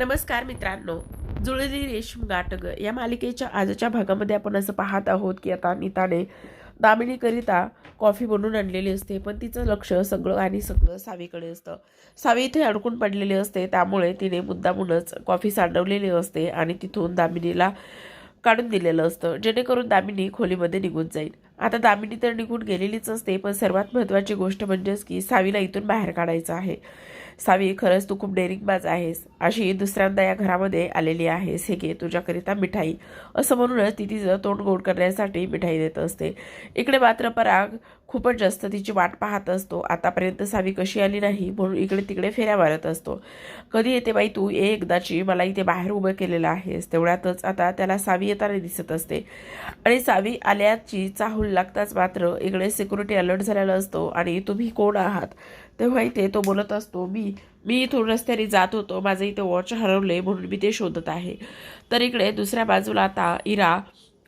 नमस्कार मित्रांनो. जुळली रेशीम गाठग या मालिकेच्या आजच्या भागामध्ये आपण असं पाहत आहोत की आता नीताने दामिनीकरिता कॉफी बनवून आणलेली असते पण तिचं लक्ष सगळं आणि सगळं सावीकडे असतं. सावी इथे अडकून पडलेली असते त्यामुळे तिने मुद्दामूनच कॉफी सांडवलेली असते आणि तिथून दामिनीला काढून दिलेलं असतं जेणेकरून दामिनी खोलीमध्ये निघून जाईल. आता दामिनी तर निघून गेलेलीच असते पण सर्वात महत्त्वाची गोष्ट म्हणजेच की सावीला इथून बाहेर काढायचं आहे. सावी खरंच तू खूप डेअरिंगबाज आहेस. अशी दुसऱ्यांदा या घरामध्ये आलेली आहेस. हे घे तुझ्याकरिता मिठाई. असं म्हणूनच ती तिचं तोंड गोड करण्यासाठी मिठाई देत असते. इकडे मात्र पराग खूपच जास्त तिची वाट पाहत असतो. आतापर्यंत सावी कशी आली नाही म्हणून इकडे तिकडे फेऱ्या मारत असतो. कधी येते बाई तू? ये एकदाची. मला इथे बाहेर उभं केलेलं आहेस. तेवढ्यातच आता त्याला सावी येताना दिसत असते. आणि सावी आल्याची चाहूल लागताच मात्र इकडे सिक्युरिटी अलर्ट झालेला असतो. आणि तुम्ही कोण आहात? तेव्हा इथे तो बोलत असतो मी मी इथून रस्त्याने जात होतो. माझं इथे वॉच हरवले म्हणून मी ते शोधत आहे. तर इकडे दुसऱ्या बाजूला आता इरा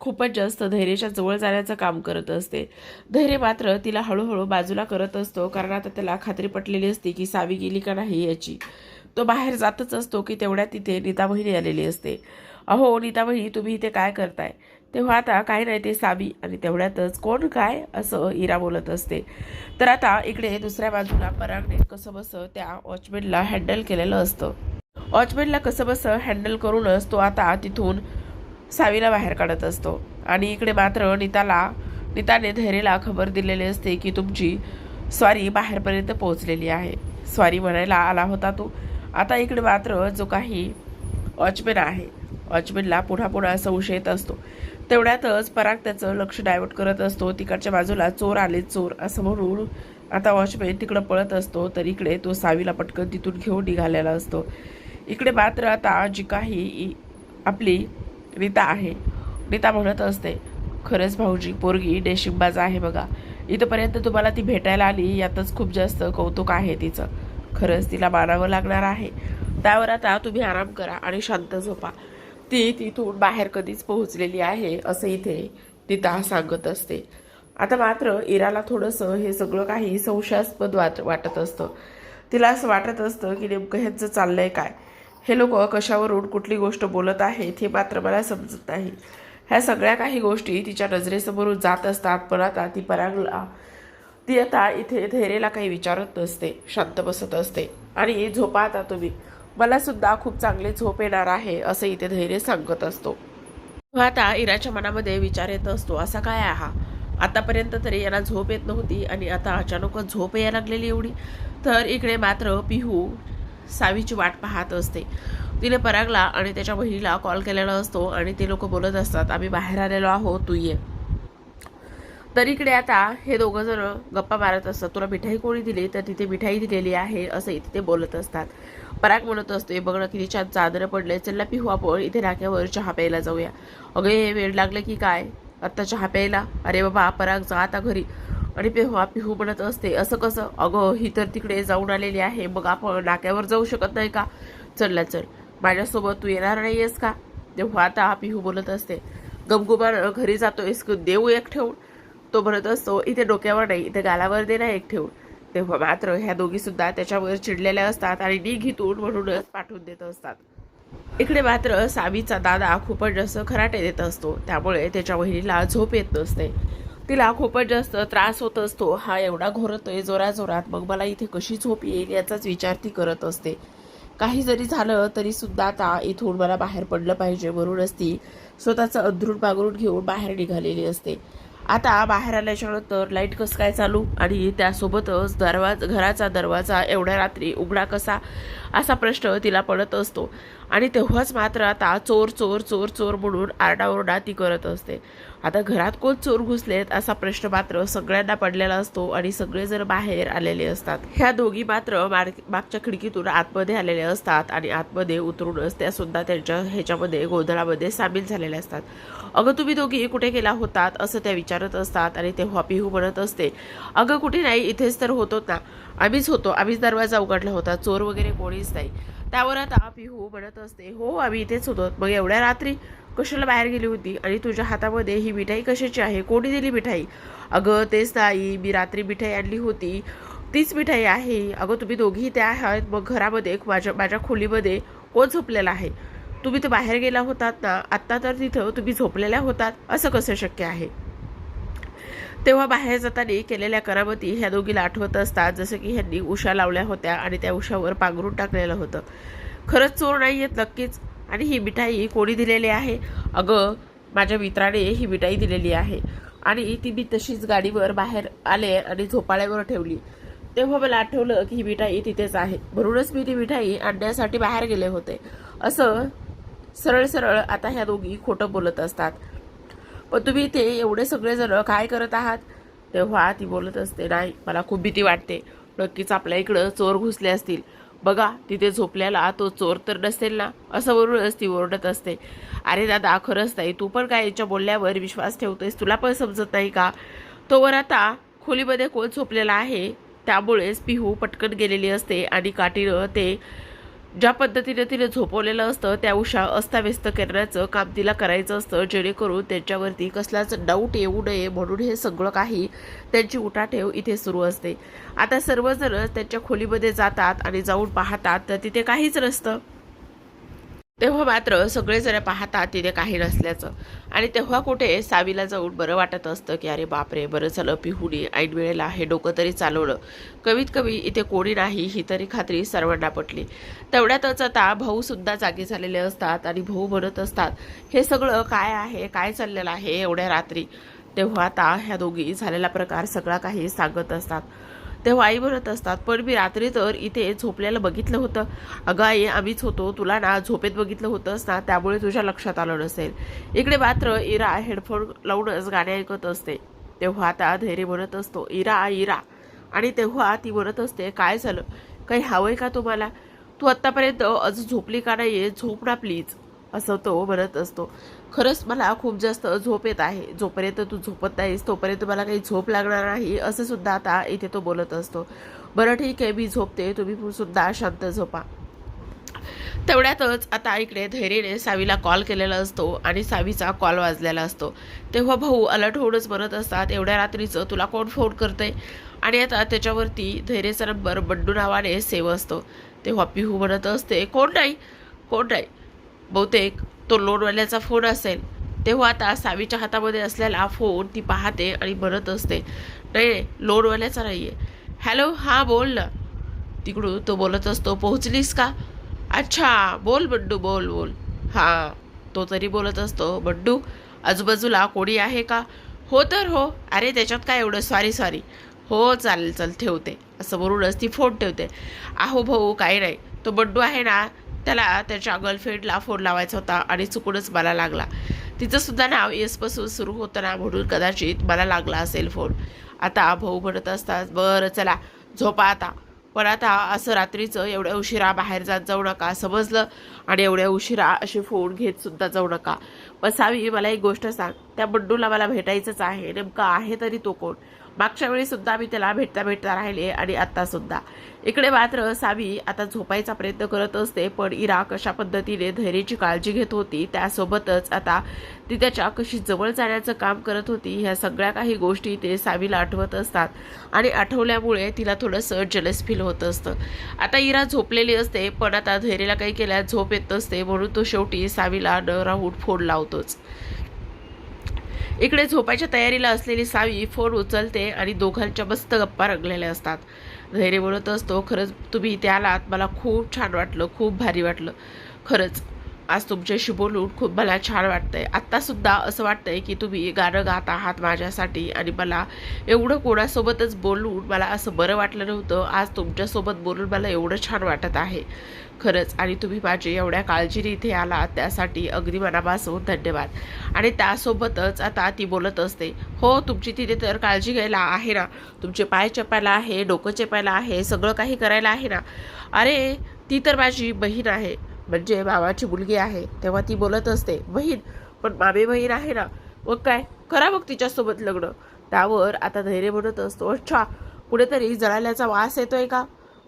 खूपच जास्त धैर्याच्या जवळ जाण्याचं काम करत असते. धैर्य मात्र तिला हळूहळू बाजूला करत असतो कारण आता त्याला खात्री पटलेली असते की सावी गेली का नाही याची. तो बाहेर जातच असतो की तेवढ्या तिथे नीता बहिणी आलेली असते. अहो नीता बहिणी तुम्ही इथे काय करताय? तेव्हा आता काय नाही ते सावी आणि तेवढ्यातच कोण काय असं इरा बोलत असते. तर आता इकडे दुसऱ्या बाजूला परागने कसं बसं त्या वॉचमॅनला हँडल केलेलं असतं. वॉचमॅनला कसं बसं हँडल करूनच तो आता तिथून सावीला बाहेर काढत असतो. आणि इकडे मात्र नीताला नीताने धैर्यला खबर दिलेली असते की तुमची स्वारी बाहेरपर्यंत पोहोचलेली आहे. स्वारी म्हणायला आला होता तो. आता इकडे मात्र जो काही वॉचमॅन आहे वॉचमेनला पुन्हा पुन्हा संशय येत असतो. तेवढ्यातच पराग त्याचं लक्ष डायव्हर्ट करत असतो. तिकडच्या बाजूला चोर आले चोर असं म्हणून आता वॉचमॅन तिकडं पळत असतो. तर इकडे तो सावीला पटकन तिथून घेऊन निघालेला असतो. इकडे मात्र आता जी काही आपली रीता आहे नीता म्हणत असते खरंच भाऊजी पोरगी डेशिंगबाज आहे बघा. इथंपर्यंत तुम्हाला ती भेटायला आली यातच खूप जास्त कौतुक आहे तिचं. खरंच तिला मानावं लागणार आहे. त्यावर आता तुम्ही आराम करा आणि शांत झोपा. ती तिथून बाहेर कधीच पोहोचलेली आहे असं इथे तिथं सांगत असते. आता मात्र इराला थोडंसं हे सगळं काही संशयास्पद वाट वाटत असतं. तिला असं वाटत असतं की नेमकं ह्यांचं चाललंय काय? हे लोक कशावरून कुठली गोष्ट बोलत आहेत हे मात्र मला समजत नाही. ह्या सगळ्या काही गोष्टी तिच्या नजरेसमोरून जात असतात पण आता ती परागला ती आता इथे धैर्यला काही विचारत नसते शांत बसत असते. आणि झोपा आता तुम्ही. मला सुद्धा खूप चांगली झोप येणार आहे असं इथे धैर्य सांगत असतो. तेव्हा आता इराच्या मनामध्ये विचार येत असतो असा काय आहा? हा आतापर्यंत तरी याला झोप येत नव्हती आणि आता अचानकच झोप यायला लागलेली एवढी. तर इकडे मात्र पिहू सावीची वाट पाहत असते. तिने परागला आणि त्याच्या बहिणीला कॉल केलेला असतो आणि ते लोक बोलत असतात आम्ही बाहेर आलेलो आहोत तू ये. तर इकडे आता हे दोघं जण गप्पा मारत असतात तुला मिठाई कोणी दिली? तर तिथे मिठाई दिलेली आहे असं इथे ते बोलत असतात. पराग म्हणत असतो बघ ना किती छान चादरं पडले चला पिहू आपण इथे नाक्यावर चहा प्यायला जाऊया. अगं हे वेळ लागलं की काय? आत्ता चहा प्यायला? अरे बाबा पराग जा आता घरी. आणि पिहू पिहू म्हणत असते असं कसं? अगं ही तर तिकडे जाऊन आलेली आहे मग आपण नाक्यावर जाऊ शकत नाही का? चलला चल. माझ्यासोबत तू येणार नाही आहेस का? तेव्हा आता पिहू बोलत असते गमगुमान घरी जातोयस देऊ एक ठेवून? तो म्हणत असतो इथे डोक्यावर नाही इथे गालावर दे ना एक ठेवून. तेव्हा मात्र ह्या दोघी सुद्धा त्याच्यावर चिडलेल्या असतात आणि निघ घेतून म्हणूनच पाठवून देत असतात. इकडे मात्र सावीचा दादा खूपच जास्त खराटे देत असतो. त्यामुळे त्याच्या वहिनीला झोप येत नसते. तिला खूपच जास्त त्रास होत असतो. हा एवढा घोरतोय जोराजोरात. मग मला इथे कशी झोप येईल याचाच विचार ती करत असते. काही जरी झालं तरी सुद्धा आता इथून मला बाहेर पडलं पाहिजे म्हणूनच ती स्वतःचं अंधरून बागरून घेऊन बाहेर निघालेली असते. आता बाहेर आल्याच्यानंतर लाइट कसं काय चालू? आणि त्यासोबतच दरवाज घराचा दरवाजा एवढ्या रात्री उघडा कसा? असा प्रश्न तिला पडत असतो. आणि तेव्हाच मात्र आता चोर चोर चोर चोर म्हणून आरडाओरडा ती करत असते. आता घरात कोण चोर घुसलेत असा प्रश्न मात्र सगळ्यांना पडलेला असतो आणि सगळे जर बाहेर आलेले असतात. ह्या दोघी मात्र मागच्या खिडकीतून आतमध्ये आलेले असतात आणि आतमध्ये उतरूनच त्या सुद्धा त्यांच्या ह्याच्यामध्ये गोंधळामध्ये सामील झालेल्या असतात. अगं तुम्ही दोघी कुठे गेला होतात असं त्या विचारत असतात आणि तेव्हा पिहू म्हणत असते अगं कुठे नाही इथेच तर होतो ना. आम्हीच होतो. आम्हीच दरवाजा उघडला होता. चोर वगैरे कोणीच नाही. त्यावर आता पिहू हो म्हणत असते. हो आम्ही इथेच होतो. मग एवढ्या रात्री कशाला बाहेर गेली होती? आणि तुझ्या हातामध्ये ही मिठाई कशाची आहे? कोणी दिली मिठाई? अगं तेच नाही मी रात्री मिठाई आणली होती. तीच मिठाई आहे. अगं तुम्ही दोघी त्या आहात. मग घरामध्ये माझ्या माझ्या खोलीमध्ये कोण झोपलेला आहे? तुम्ही तर बाहेर गेला होतात ना. आत्ता तर तिथं तुम्ही झोपलेल्या होतात. असं कसं शक्य आहे? तेव्हा बाहेर जाताना केलेल्या करामती ह्या दोघीला आठवत असतात जसं की ह्यांनी उशा लावल्या होत्या आणि त्या उशावर पांघरून टाकलेलं होतं. खरंच चोर नाही आहेत नक्कीच आणि ही मिठाई कोणी दिलेली आहे? अगं माझ्या मित्राने ही मिठाई दिलेली आहे. आणि ती मी तशीच गाडीवर बाहेर आले आणि झोपाळ्यावर ठेवली. तेव्हा मला आठवलं की ही मिठाई तिथेच आहे. म्हणूनच मी ती मिठाई आणण्यासाठी बाहेर गेले होते. असं सरळ सरळ आता ह्या दोघी खोटं बोलत असतात. पण तुम्ही ते एवढे सगळेजण काय करत आहात? तेव्हा ती बोलत असते नाही मला खूप भीती वाटते. नक्कीच आपल्या इकडं चोर घुसले असतील. बघा तिथे झोपल्याला तो चोर तर नसेल ना? असं वरूनच ती ओरडत असते. अरे दादा खरंच नाही तू पण काय याच्या बोलल्यावर विश्वास ठेवतोयस? तुला पण समजत नाही का? तोवर आता खोलीमध्ये कोण झोपलेला आहे? त्यामुळेच पिहू पटकन गेलेली असते आणि काठीनं ते ज्या पद्धतीने तिने झोपवलेलं असतं त्या उषा अस्ताव्यस्त करण्याचं काम तिला करायचं असतं जेणेकरून त्यांच्यावरती कसलाच डाऊट येऊ नये म्हणून हे सगळं काही त्यांची उठाठेव इथे सुरू असते. आता सर्वजण त्यांच्या खोलीमध्ये जातात आणि जाऊन पाहतात तर तिथे काहीच नसतं. तेव्हा मात्र सगळेजण पाहतात तिथे काही नसल्याचं. आणि तेव्हा कुठे सावीला जाऊन बरं वाटत असतं की अरे बापरे बरं झालं पिहुडी ऐन वेळेला हे डोकं तरी चालवलं. कमीत कमी इथे कोणी नाही ही तरी खात्री सर्वांना पटली. तेवढ्यातच आता भाऊसुद्धा जागी झालेले असतात आणि भाऊ म्हणत असतात हे सगळं काय आहे काय चाललेलं आहे एवढ्या रात्री? तेव्हा आता ह्या दोघी झालेला प्रकार सगळा काही सांगत असतात. तेव्हा आई म्हणत असतात पण मी रात्री तर इथे झोपल्याला बघितलं होतं. अगं आई आम्हीच होतो. तुला ना झोपेत बघितलं होतंस ना त्यामुळे तुझ्या लक्षात आलं नसेल. इकडे मात्र इरा हेडफोन लावूनच गाणे ऐकत असते. तेव्हा आता धैर्य म्हणत असतो इरा इरा. आणि तेव्हा ती म्हणत असते काय झालं? काही हवंय का तुम्हाला? तू आत्तापर्यंत अजून झोपली का नाही आहे झोप ना प्लीज. असं तो म्हणत असतो. खरंच मला खूप जास्त झोप येत आहे. जोपर्यंत तू झोपत नाहीस तोपर्यंत मला काही झोप लागणार नाही असं सुद्धा आता इथे तो बोलत असतो. बरं ठीक आहे मी झोपते. तुम्ही सुद्धा शांत झोपा. तेवढ्यातच आता इकडे धैर्यने सावीला कॉल केलेला असतो आणि सावीचा कॉल वाजलेला असतो. तेव्हा भाऊ अलर्ट होऊनच म्हणत असतात एवढ्या रात्रीचं तुला कोण फोन करते आणि आता त्याच्यावरती धैर्यचा नंबर बंडू नावाने सेव असतो. तेव्हा पिहू म्हणत असते कोण नाही? कोण नाही? बहुतेक तो लोनवाल्याचा फोन असेल तेव्हा आता सावीच्या हातामध्ये असलेला फोन ती पाहते आणि म्हणत असते. नाही लोनवाल्याचा नाही आहे हॅलो हां बोल ना. तिकडून तो बोलत असतो पोहोचलीस का? अच्छा बोल बड्डू बोल बोल. हां. तो तरी बोलत असतो बड्डू आजूबाजूला कोणी आहे का? हो तर हो. अरे त्याच्यात काय एवढं? सॉरी सॉरी हो चालेल चल ठेवते. असं बोलूनच ती फोन ठेवते. आहो भाऊ काही नाही. तो बड्डू आहे ना त्याला त्याच्या गर्लफ्रेंडला फोन लावायचा होता आणि चुकूनच मला लागला. तिचंसुद्धा नाव येसपासून सुरू होतं ना म्हणून कदाचित मला लागला असेल फोन आता भाऊ म्हणत असतात बरं चला झोपा आता. पण आता असं रात्रीचं एवढ्या उशिरा बाहेर जात जाऊ नका समजलं? आणि एवढ्या उशिरा असे फोन घेत सुद्धा जाऊ नका. पण सावी मला एक गोष्ट सांग. त्या बड्डूला मला भेटायचंच आहे. नेमकं आहे तरी तो कोण? मागच्या वेळी सुद्धा मी त्याला भेटता भेटता राहिले आणि आता सुद्धा. इकडे मात्र सावी आता झोपायचा प्रयत्न करत असते पण इरा कशा पद्धतीने धैर्याची काळजी घेत होती त्यासोबतच आता ती त्याच्या कशी जवळ जाण्याचं काम करत होती ह्या सगळ्या काही गोष्टी ते सावीला आठवत असतात. आणि आठवल्यामुळे तिला थोडंसं जलस फील होत असतं. आता इरा झोपलेली असते पण आता धैर्याला काही केल्या झोप येत नसते म्हणून तो शेवटी सावीला न राहून फोड लावतोच. इकडे झोपायच्या तयारीला असलेली सावी फोन उचलते आणि दोघांच्या मस्त गप्पा रंगलेल्या असतात. धैर्य बोलत असतो खरंच तुम्ही इथे आलात मला खूप छान वाटलं खूप भारी वाटलं. खरंच. आज तुमच्याशी बोलून खूप मला छान वाटतंय. आत्तासुद्धा असं वाटतंय की तुम्ही गाणं गात आहात माझ्यासाठी आणि मला एवढं कोणासोबतच बोलून मला असं बरं वाटलं नव्हतं. आज तुमच्यासोबत बोलून मला एवढं छान वाटत आहे. खरंच आणि तुम्ही माझी एवढ्या काळजीने इथे आलात त्यासाठी अगदी मनापासून धन्यवाद. आणि त्यासोबतच आता ती बोलत असते हो तुमची तिथे तर काळजी घ्यायला आहे ना? तुमचे पाय चपायला आहे डोकं चेपायला आहे सगळं काही करायला आहे ना? अरे ती तर माझी बहीण आहे. म्हणजे मामाची मुलगी आहे तेव्हा ती बोलत असते बहीण पण मामी बहीण आहे ना मग काय? करा मग तिच्यासोबत लग्न. त्यावर आता धैर्य म्हणत असतो अच्छा कुठेतरी जळाल्याचा वास येतोय का?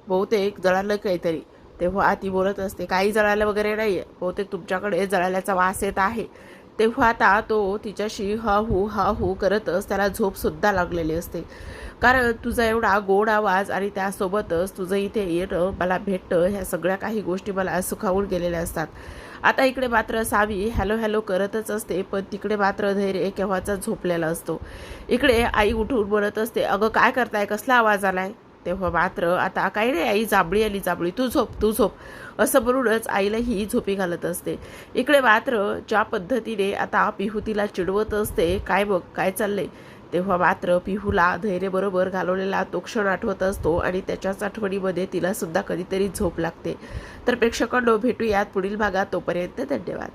बहुतेक जळालं काहीतरी. तेव्हा ती बोलत असते काही जळालं वगैरे नाही आहे बहुतेक तुमच्याकडे जळाल्याचा वास येत आहे. तेव्हा आता तो तिच्याशी हा हू हा हू करतच त्याला झोपसुद्धा लागलेली असते. कारण तुझा एवढा गोड आवाज आणि त्यासोबतच तुझं इथे येणं मला भेटणं ह्या सगळ्या काही गोष्टी मला सुखावून गेलेल्या असतात. आता इकडे मात्र सावी हॅलो हॅलो करतच असते पण तिकडे मात्र धैर्य केव्हाचा झोपलेला असतो. इकडे आई उठून बोलत असते अगं काय करताय? कसला आवाज आलाय? तेव्हा मात्र आता काही नाही आई जांभळी आली जांभळी. तू झोप तू झोप. असं म्हणूनच आईला ही झोपी घालत असते. इकडे मात्र ज्या पद्धतीने आता पिहू तिला चिडवत असते काय बघ काय चाललंय? तेव्हा मात्र पिहूला धैर्यबरोबर घालवलेला तो क्षण आठवत असतो आणि त्याच्याच आठवणीमध्ये तिला सुद्धा कधीतरी झोप लागते. तर प्रेक्षकांनो भेटूयात पुढील भागात. तोपर्यंत धन्यवाद.